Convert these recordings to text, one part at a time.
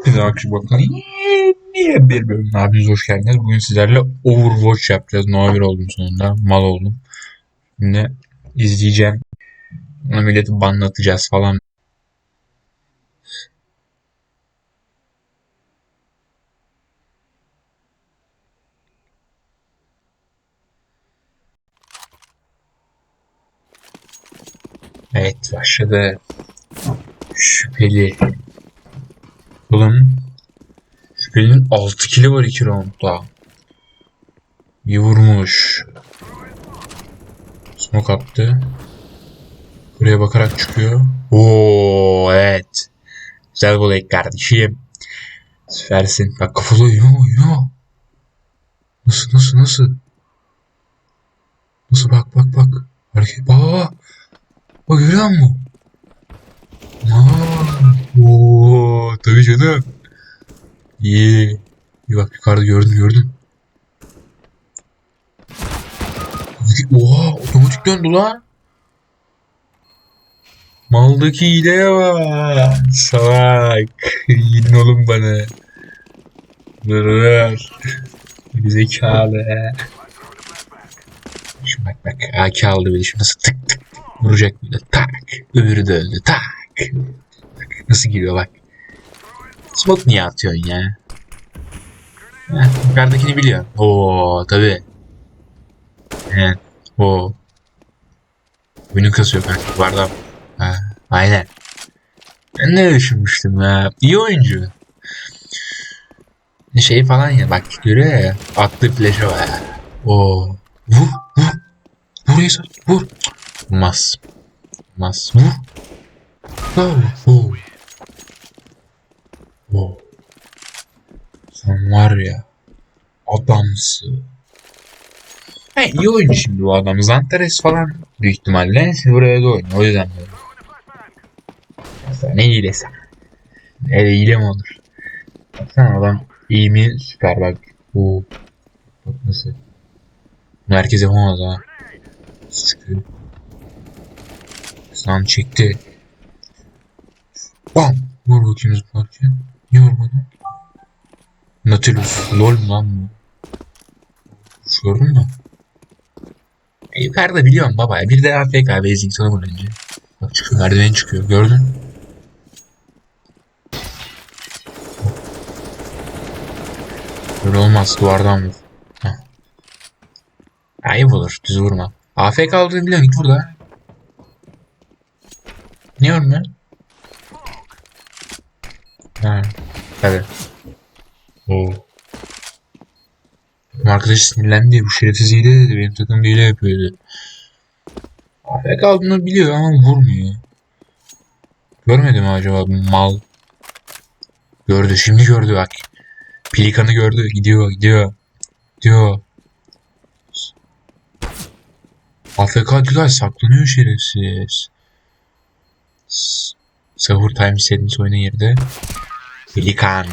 Hepinize akşam bakın. Niye bir bölüm abiniz hoş geldiniz. Bugün sizlerle Overwatch yapacağız. 1 oldum sonunda. Mal oldum. Şimdi izleyeceğim. Ona milleti banlatacağız falan. Evet başladı. Şüpheli. Oğlum. Şüphelinin 6 kili var 2 roundda. Bir vurmuş. Smoke attı. Buraya bakarak çıkıyor. Oo evet. Güzel voley kardeşim. Süpersin. Bak kafalı oynuyor oynuyor. Nasıl nasıl nasıl? Nasıl bak bak bak. Hareket. Bak. Bak görüyor musun? Aa, oo, tabii canım. İyi. Bir bak yukarıda gördüm gördüm. Oha otomatik döndü lan. Maldaki hileye bak. Salak. Yedin oğlum bana. Dur dur. Zekalı. Şimdi bak bak AK aldı beni. Şimdi nasıl tık tık vuracak böyle tak. Öbürü de öldü tak. Nasıl giriyor bak. Smoke niye atıyorsun ya? Heh, yukarıdakini biliyor. Oo tabi. Evet. O. Oyunu kasıyor kanka. Ha, aynen. Ben ne düşünmüştüm ya. İyi oyuncu. Şey falan ya bak görüyor ya. Attığı flash'a var ya. Oo. Vur vur. Vur Yusuf vur. Olmaz. Olmaz. Vur. Oh, oh. Oh. Sen var ya. Adamsın. He iyi oyuncu şimdi bu adam. Zantares falan büyük ihtimalle buraya da oynuyor. O yüzden böyle. Ne iyi desem. Öyle hile mi olur? Baksana adam iyi mi? Süper bak. Bu. Bak nasıl. Bunu herkes yapamaz ha. Sıkıyor. Sam çekti. Bam! Vur bakayım zıplarken. Niye vurmadın? Nautilus. Lol mu lan bu? Gördün mü? E, yukarıda biliyorum baba ya. Bir de AFK Basing sana vurunca. Bak çıkıyor merdiven çıkıyor. Gördün? Böyle olmaz. Duvardan vur. Heh. Ayıp. Düz vurma. AFK olduğunu biliyorum. Git burada. Niye vurmuyor? Ha. Tabii. Oo. Arkadaş sinirlendi. Bu şerefsiz hile dedi. Benim takım hile yapıyordu. AFK aldığını biliyor ama vurmuyor. Görmedi mi acaba mal? Gördü. Şimdi gördü bak. Pelikanı gördü. Gidiyor. Gidiyor. Gidiyor. AFK güzel saklanıyor şerefsiz. Sahur time settings oyuna girdi. Pelikan.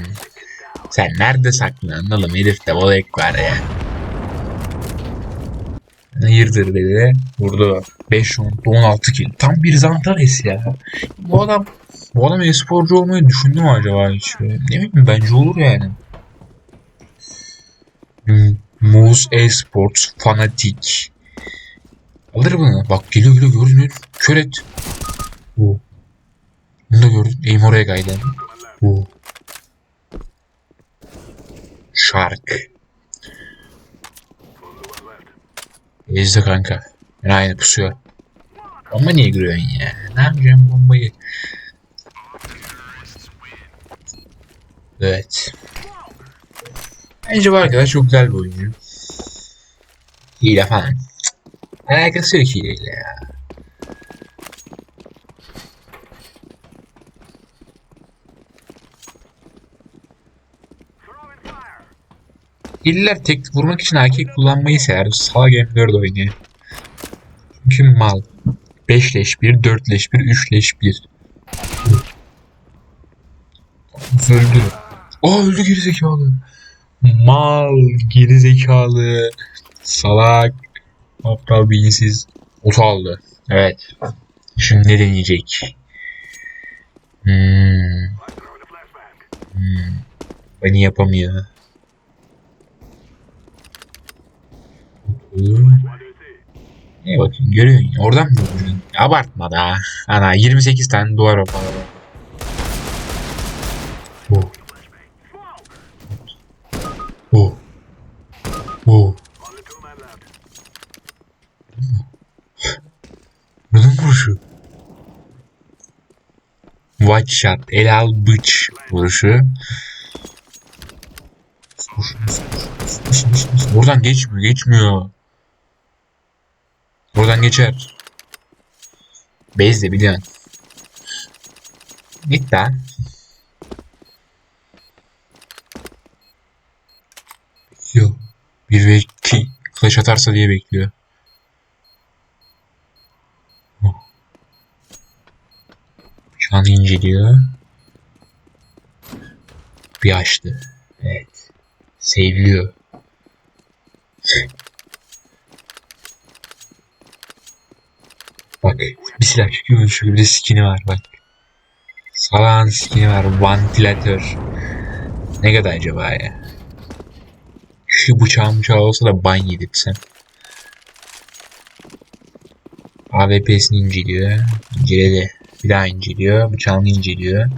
Sen nerede saklanıyorsun oğlum? Herifte volek var ya. Hayırdır dedi. Vurdu. 5 10 16 kill. Tam bir Zantares ya. Bu adam bu adam e-sporcu olmayı düşündü mü acaba hiç? Ne bileyim bence olur yani. Moose Esports fanatik. Alır bunu. Bak geliyor geliyor gördün mü? Kör et. Oo. Bunu da gördün. Aim oraya kaydı. Oo. Shark. Ezdi kanka. Yani aynı pusuyor. Bomba niye giriyorsun ya? Ne yapacağım bombayı? Evet. Bence bu arkadaş çok güzel bir oyuncu. Hile falan. Alakası yok hileyle ya. Hiller tek vurmak için AK kullanmayı sever. Salak M4 oynuyor. Çünkü mal. 5 leş 1, 4 leş 1, 3 leş 1. Öldü. Aa öldü gerizekalı. Mal gerizekalı. Salak. Aptal beyinsiz. Oto aldı. Evet. Şimdi ne deneyecek? Hmm. Hmm. Beni yapamıyor. Ne bakayım görüyorsun ya, oradan mı vuracaksın? Abartma da. Ana 28 tane duvar var. Oh. Oh. Oh. Neden vuruşu? White shot, el al bıç vuruşu. Buradan geçmiyor, geçmiyor. Buradan geçer. Base de biliyorsun. Git lan. Yo. 1 ve 2 flash atarsa diye bekliyor. Oh. Şu an inceliyor. Bir açtı. Evet. Seviliyor. Bak bir silah çıkıyor şu bir skin'i var bak. Salağın skin'i var. Vantilatör. Ne kadar acaba ya? Şu bıçağım bıçağı olsa da ban yedirtsem. AWP'sini inceliyor. İnceledi. Bir daha inceliyor. Bıçağını inceliyor.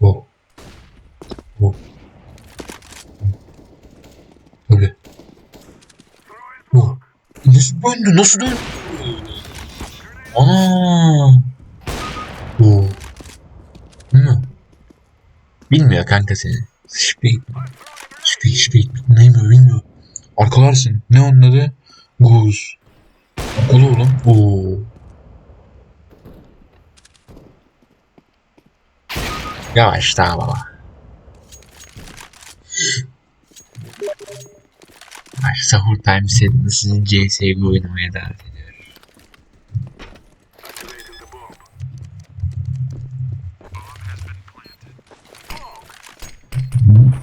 Oh. Oh. Öyle. Oh. Nasıl döndü? Nasıl döndü? Ana. Oh. Hı. Bilmiyor kanka seni. Hiçbir hiçbir hiçbir bilmiyor bilmiyor. Arkalarsın. Ne onun adı? Guz. Arkala oğlum. Oo. Yavaş daha baba. Baş sahur time setinde sizi CSGO oynamaya davet ediyor.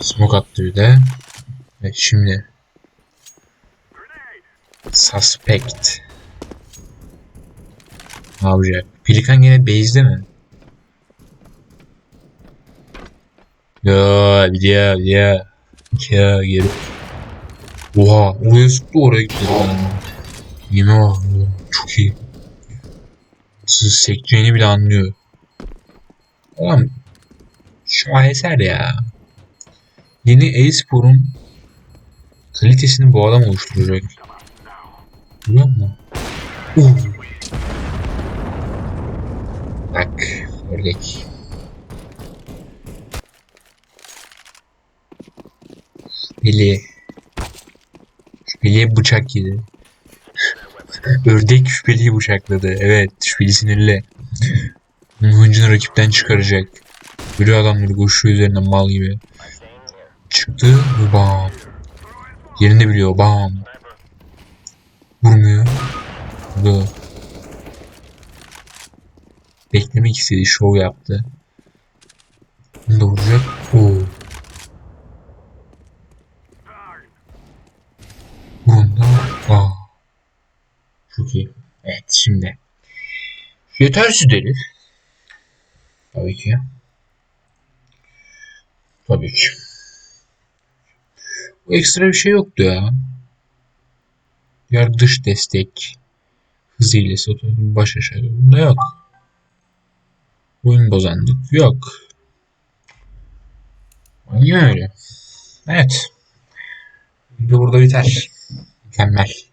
Smoke attı bir de. Evet şimdi. Suspect. Ne yapacak? Pelikan gene base'de mi? Ya biliyor biliyor. Ya geri. Oha oraya sıktı oraya gitti. Yemin var. Çok iyi. Siz sekeceğini bile anlıyor. Oğlum şaheser ya. Yeni e-sporun kalitesini bu adam oluşturacak. Biliyor musun? Uh. Bak ördek. Şüpheli. Şüpheliye bıçak yedi. Ördek şüpheliyi bıçakladı. Evet şüpheli sinirli. Hıncını rakipten çıkaracak. Görüyor adamları koşuyor üzerine mal gibi. Çıktı bam. Yerini biliyor bam. Vurmuyor. Vurdu. Beklemek istedi. Şov yaptı. Bunu da vuracak. Oo. Bunda. Aa. Çok iyi. Evet şimdi. Yetersiz delil. Tabii ki. Tabii ki. Bu ekstra bir şey yoktu ya. Diğer dış destek hızı ile satın baş aşağı. Bunda yok. Oyun bozandık. Yok. Niye öyle? Evet. Burada biter. Mükemmel.